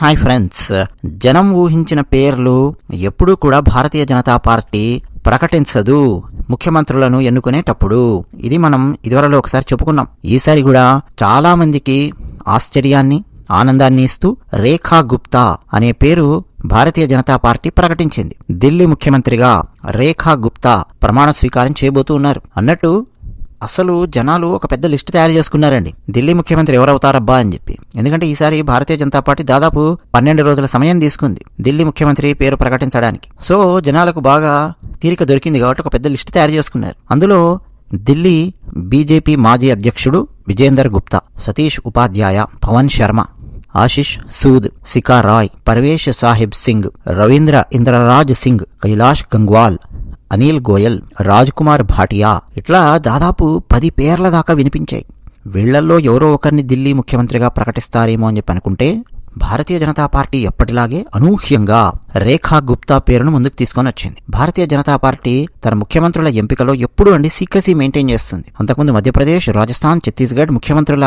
Hi friends. జనం ఊహించిన పేర్లు ఎప్పుడూ కూడా భారతీయ జనతా పార్టీ ప్రకటించదు. ముఖ్యమంత్రులను ఎన్నుకునేటప్పుడు ఇది మనం ఇదివరలో ఒకసారి చెప్పుకున్నాం. ఈసారి కూడా చాలా మందికి ఆశ్చర్యాన్ని ఆనందాన్ని ఇస్తూ రేఖా గుప్తా అనే పేరు భారతీయ జనతా పార్టీ ప్రకటించింది. ఢిల్లీ ముఖ్యమంత్రిగా రేఖా గుప్తా ప్రమాణ స్వీకారం చేయబోతూ ఉన్నారు. అన్నట్టు అసలు జనాలు ఒక పెద్ద లిస్టు తయారు చేసుకున్నారండి. ఢిల్లీ ముఖ్యమంత్రి ఎవరవుతారబ్బా అని చెప్పి. ఎందుకంటే ఈసారి భారతీయ జనతా పార్టీ దాదాపు పన్నెండు రోజుల సమయం తీసుకుంది ఢిల్లీ ముఖ్యమంత్రి పేరు ప్రకటించడానికి. సో జనాలకు బాగా తీరిక దొరికింది కాబట్టి ఒక పెద్ద లిస్టు తయారు చేసుకున్నారు. అందులో ఢిల్లీ బీజేపీ మాజీ అధ్యక్షుడు విజేందర్ గుప్తా సతీష్ ఉపాధ్యాయ పవన్ శర్మ ఆశిష్ సూద్ సికా రాయ్ పర్వేష్ సాహిబ్ సింగ్ రవీంద్ర ఇంద్రరాజ్ సింగ్ కైలాష్ గంగ్వాల్ అనిల్ గోయల్ రాజ్ కుమార్ భాటియా ఇట్లా దాదాపు పది పేర్ల దాకా వినిపించాయి. వీళ్ళల్లో ఎవరో ఒకరిని ఢిల్లీ ముఖ్యమంత్రిగా ప్రకటిస్తారేమో అని చెప్పి అనుకుంటే భారతీయ జనతా పార్టీ ఎప్పటిలాగే అనూహ్యంగా రేఖా గుప్తా పేరును ముందుకు తీసుకొని వచ్చింది. భారతీయ జనతా పార్టీ తన ముఖ్యమంత్రుల ఎంపికలో ఎప్పుడూ అండి సీక్రసీ మెయింటైన్ చేస్తుంది. అంతకుముందు మధ్యప్రదేశ్ రాజస్థాన్ ఛత్తీస్గఢ్ ముఖ్యమంత్రుల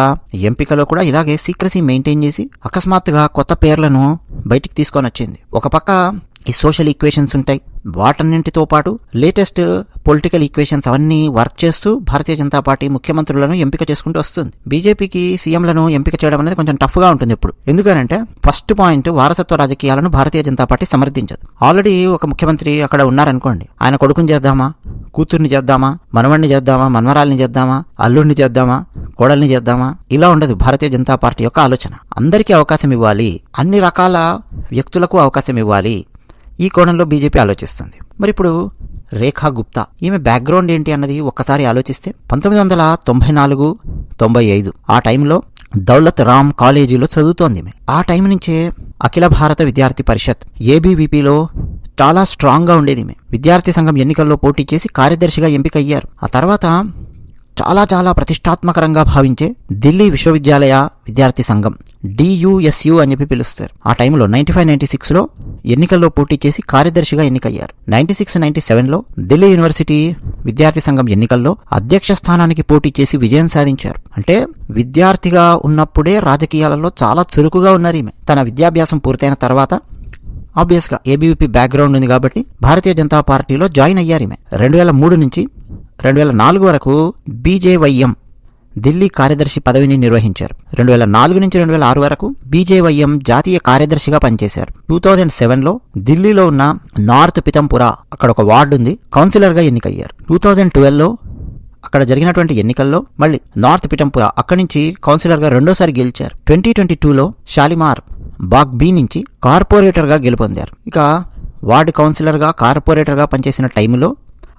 ఎంపికలో కూడా ఇలాగే సీక్రసీ మెయింటైన్ చేసి అకస్మాత్తుగా కొత్త పేర్లను బయటికి తీసుకొని వచ్చింది. ఒక పక్క ఈ సోషల్ ఈక్వేషన్స్ ఉంటాయి. వాటన్నింటితో పాటు లేటెస్ట్ పొలిటికల్ ఈక్వేషన్స్ అవన్నీ వర్క్ చేస్తూ భారతీయ జనతా పార్టీ ముఖ్యమంత్రులను ఎంపిక చేసుకుంటూ వస్తుంది. బీజేపీకి సీఎంలను ఎంపిక చేయడం అనేది కొంచెం టఫ్గా ఉంటుంది ఇప్పుడు. ఎందుకనంటే ఫస్ట్ పాయింట్ వారసత్వ రాజకీయాలను భారతీయ జనతా పార్టీ సమర్థించదు. ఆల్రెడీ ఒక ముఖ్యమంత్రి అక్కడ ఉన్నారనుకోండి. ఆయన కొడుకుని చేద్దామా? కూతుర్ని చేద్దామా? మనవణ్ణి చేద్దామా? మన్మరాల్ని చేద్దామా? అల్లుడిని చేద్దామా? కోడల్ని చేద్దామా? ఇలా ఉండదు భారతీయ జనతా పార్టీ యొక్క ఆలోచన. అందరికీ అవకాశం ఇవ్వాలి. అన్ని రకాల వ్యక్తులకు అవకాశం ఇవ్వాలి. ఈ కోణంలో బీజేపీ ఆలోచిస్తుంది. మరి ఇప్పుడు రేఖా గుప్తా ఈమె బ్యాక్గ్రౌండ్ ఏంటి అన్నది ఒక్కసారి ఆలోచిస్తే పంతొమ్మిది వందల తొంభై నాలుగు తొంభై ఐదు ఆ టైంలో దౌలత్ రామ్ కాలేజీలో చదువుతోంది ఈమె. ఆ టైం నుంచే అఖిల భారత విద్యార్థి పరిషత్ ఏబీవీపీలో చాలా స్ట్రాంగ్గా ఉండేది ఈమె. విద్యార్థి సంఘం ఎన్నికల్లో పోటీ చేసి కార్యదర్శిగా ఎంపికయ్యారు. ఆ తర్వాత చాలా చాలా ప్రతిష్టాత్మకరంగా భావించే ఢిల్లీ విశ్వవిద్యాలయ విద్యార్థి సంఘం డియుఎస్యు అని చెప్పి పిలుస్తారు. ఆ టైంలో నైన్టీ ఫైవ్ నైన్టీ సిక్స్లో ఎన్నికల్లో పోటీ చేసి కార్యదర్శిగా ఎన్నికయ్యారు. నైన్టీ సిక్స్ నైన్టీ సెవెన్లో ఢిల్లీ యూనివర్సిటీ విద్యార్థి సంఘం ఎన్నికల్లో అధ్యక్ష స్థానానికి పోటీ చేసి విజయం సాధించారు. అంటే విద్యార్థిగా ఉన్నప్పుడే రాజకీయాలలో చాలా చురుకుగా ఉన్నారు ఈమె. తన విద్యాభ్యాసం పూర్తయిన తర్వాత ఆబ్వియస్గా ఏబీవీపీ బ్యాక్గ్రౌండ్ ఉంది కాబట్టి భారతీయ జనతా పార్టీలో జాయిన్ అయ్యారు ఈమె. రెండు వేల మూడు నుంచి రెండు వేల నాలుగు వరకు బీజేవైఎం ఢిల్లీ కార్యదర్శి పదవిని నిర్వహించారు. రెండు వేల నాలుగు నుంచి రెండు వేల ఆరు వరకు బీజేవైఎం జాతీయ కార్యదర్శిగా పనిచేశారు. టూ థౌజండ్ సెవెన్లో ఢిల్లీలో ఉన్న నార్త్ పితంపురా అక్కడ ఒక వార్డు ఉంది. కౌన్సిలర్గా ఎన్నికయ్యారు. టూ థౌజండ్ ట్వెల్వ్లో అక్కడ జరిగినటువంటి ఎన్నికల్లో మళ్ళీ నార్త్ పిటంపుర అక్కడి నుంచి కౌన్సిలర్గా రెండోసారి గెలిచారు. ట్వంటీ ట్వంటీ టూలో షాలిమార్ బాగ్ బీ నుంచి కార్పొరేటర్గా గెలుపొందారు. ఇక వార్డు కౌన్సిలర్గా కార్పొరేటర్గా పనిచేసిన టైంలో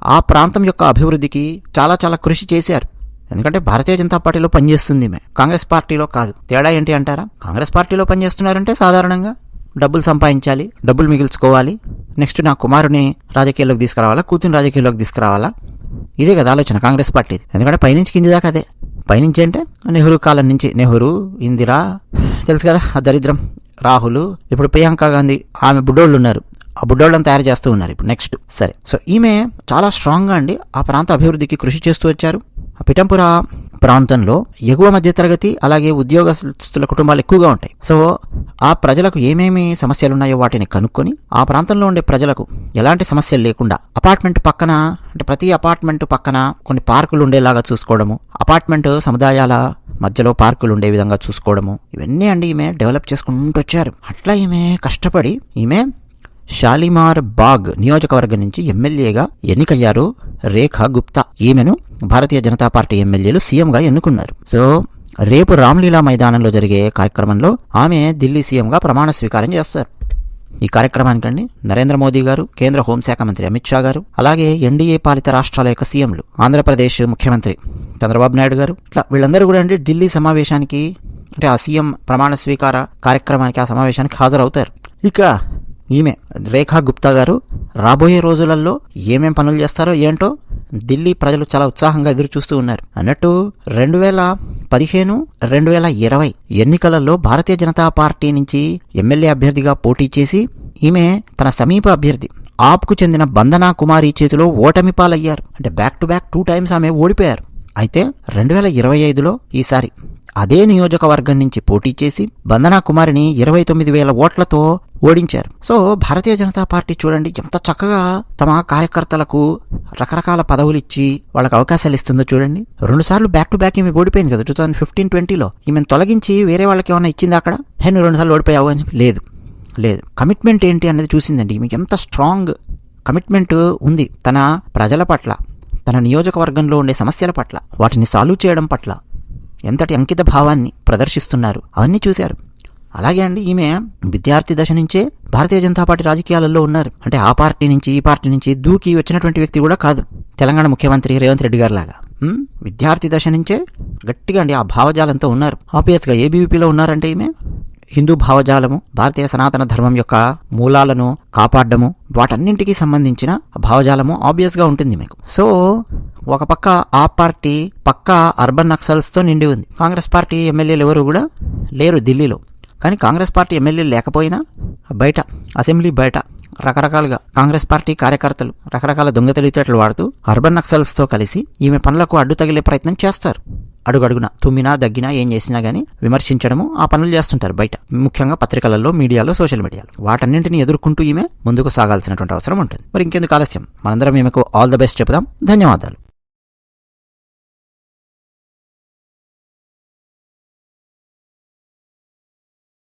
ఆ ప్రాంతం యొక్క అభివృద్ధికి చాలా చాలా కృషి చేశారు. ఎందుకంటే భారతీయ జనతా పార్టీలో పనిచేస్తుంది మే కాంగ్రెస్ పార్టీలో కాదు. తేడా ఏంటి అంటారా? కాంగ్రెస్ పార్టీలో పనిచేస్తున్నారంటే సాధారణంగా డబ్బులు సంపాదించాలి డబ్బులు మిగిల్చుకోవాలి. నెక్స్ట్ నా కుమారుని రాజకీయాల్లోకి తీసుకురావాలా కూతుని రాజకీయాల్లోకి తీసుకురావాలా? ఇదే కదా ఆలోచన కాంగ్రెస్ పార్టీ ఎందుకంటే పైనుంచి కింది దాకా అదే. పైనుంచి అంటే నెహ్రూ కాలం నుంచి నెహ్రూ ఇందిరా తెలుసు కదా ఆ దరిద్రం. రాహుల్ ఇప్పుడు ప్రియాంక గాంధీ ఆమె బుడ్డోళ్ళు ఉన్నారు. ఆ బుడ్డోళ్ళని తయారు చేస్తూ ఉన్నారు ఇప్పుడు. నెక్స్ట్ సరే. సో ఈమె చాలా స్ట్రాంగ్గా అండి ఆ ప్రాంత అభివృద్ధికి కృషి చేస్తూ వచ్చారు. ఆ పిఠంపుర ప్రాంతంలో ఎగువ మధ్యతరగతి అలాగే ఉద్యోగస్తుల కుటుంబాలు ఎక్కువగా ఉంటాయి. సో ఆ ప్రజలకు ఏమేమి సమస్యలు ఉన్నాయో వాటిని కనుక్కొని ఆ ప్రాంతంలో ఉండే ప్రజలకు ఎలాంటి సమస్యలు లేకుండా అపార్ట్మెంట్ పక్కన అంటే ప్రతి అపార్ట్మెంట్ పక్కన కొన్ని పార్కులు ఉండేలాగా చూసుకోవడము అపార్ట్మెంట్ సముదాయాల మధ్యలో పార్కులు ఉండే విధంగా చూసుకోవడము ఇవన్నీ అండి ఈమె డెవలప్ చేసుకుంటూ వచ్చారు. అట్లా ఈమె కష్టపడి ఈమె షాలిమార్ బాగ్ నియోజకవర్గం నుంచి ఎమ్మెల్యేగా ఎన్నికయ్యారు రేఖా గుప్తా. ఈమెను భారతీయ జనతా పార్టీ ఎమ్మెల్యేలు సీఎంగా ఎన్నుకున్నారు. సో రేపు రామ్లీలా మైదానంలో జరిగే కార్యక్రమంలో ఆమె ఢిల్లీ సీఎంగా ప్రమాణ స్వీకారం చేస్తారు. ఈ కార్యక్రమానికండి నరేంద్ర మోదీ గారు కేంద్ర హోంశాఖ మంత్రి అమిత్ షా గారు అలాగే ఎన్డీఏ పాలిత రాష్ట్రాల యొక్క సీఎంలు ఆంధ్రప్రదేశ్ ముఖ్యమంత్రి చంద్రబాబు నాయుడు గారు. ఇట్లా వీళ్ళందరూ కూడా అండి ఢిల్లీ సమావేశానికి అంటే ఆ సీఎం ప్రమాణ స్వీకార కార్యక్రమానికి ఆ సమావేశానికి హాజరవుతారు. ఇక ఈమె రేఖా గుప్తా గారు రాబోయే రోజులలో ఏమేం పనులు చేస్తారో ఏంటో ఢిల్లీ ప్రజలు చాలా ఉత్సాహంగా ఎదురు చూస్తూ ఉన్నారు. అన్నట్టు రెండు వేల పదిహేను రెండు వేల ఇరవై ఎన్నికలలో భారతీయ జనతా పార్టీ నుంచి ఎమ్మెల్యే అభ్యర్థిగా పోటీ చేసి ఈమె తన సమీప అభ్యర్థి ఆప్కు చెందిన బందనా కుమారి చేతిలో ఓటమి పాలయ్యారు. అంటే back to back two times ఆమె ఓడిపోయారు. అయితే రెండు వేల ఇరవై ఐదులో ఈసారి అదే నియోజకవర్గం నుంచి పోటీ చేసి బందనా కుమారిని ఇరవై తొమ్మిది వేల ఓట్లతో ఓడించారు. సో భారతీయ జనతా పార్టీ చూడండి ఎంత చక్కగా తమ కార్యకర్తలకు రకరకాల పదవులు ఇచ్చి వాళ్ళకి అవకాశాలు ఇస్తుందో చూడండి. రెండు సార్లు బ్యాక్ టు బ్యాక్ ఈమె ఓడిపోయింది కదా టూ థౌసండ్ ఫిఫ్టీన్ ట్వంటీలో ఈమెను తొలగించి వేరే వాళ్ళకి ఏమైనా ఇచ్చింది అక్కడ? హే నువ్వు రెండు సార్లు ఓడిపోయావు అని? లేదు. లేదు. కమిట్మెంట్ ఏంటి అనేది చూసిందండి. ఈమెకి ఎంత స్ట్రాంగ్ కమిట్మెంట్ ఉంది తన ప్రజల పట్ల తన నియోజకవర్గంలో ఉండే సమస్యల పట్ల వాటిని సాల్వ్ చేయడం పట్ల ఎంతటి అంకిత భావాన్ని ప్రదర్శిస్తున్నారు అవన్నీ చూశారు. అలాగే అండి ఈమె విద్యార్థి దశ నుంచే భారతీయ జనతా పార్టీ రాజకీయాలలో ఉన్నారు. అంటే ఆ పార్టీ నుంచి ఈ పార్టీ నుంచి దూకి వచ్చినటువంటి వ్యక్తి కూడా కాదు. తెలంగాణ ముఖ్యమంత్రి రేవంత్ రెడ్డి గారు లాగా. విద్యార్థి దశ నుంచే గట్టిగా అండి ఆ భావజాలంతో ఉన్నారు. ఆబ్వియస్గా ఏబీవీపీలో ఉన్నారంటే ఈమె? హిందూ భావజాలము భారతీయ సనాతన ధర్మం యొక్క మూలాలను కాపాడము వాటన్నింటికి సంబంధించిన భావజాలము ఆబ్వియస్గా ఉంటుంది మీకు. సో ఒక పక్క ఆ పార్టీ పక్క అర్బన్ నక్సల్స్తో నిండి ఉంది. కాంగ్రెస్ పార్టీ ఎమ్మెల్యేలు ఎవరు కూడా లేరు ఢిల్లీలో. కానీ కాంగ్రెస్ పార్టీ ఎమ్మెల్యేలు లేకపోయినా బయట అసెంబ్లీ బయట రకరకాలుగా కాంగ్రెస్ పార్టీ కార్యకర్తలు రకరకాల దొంగ తెలివితేటలు వాడుతూ అర్బన్ నక్సల్స్తో కలిసి ఈమె పనులకు అడ్డు తగిలే ప్రయత్నం చేస్తారు. అడుగడుగున తుమ్మినా దగ్గినా ఏం చేసినా గానీ విమర్శించడము ఆ పనులు చేస్తుంటారు బయట. ముఖ్యంగా పత్రికలలో మీడియాలో సోషల్ మీడియాలో. వాటన్నింటిని ఎదుర్కొంటూ ఈమె ముందుకు సాగాల్సినటువంటి అవసరం ఉంటుంది. మరి ఇంకెందుకు ఆలస్యం? మనందరం ఈమెకు ఆల్ ద బెస్ట్ చెబుదాం. ధన్యవాదాలు.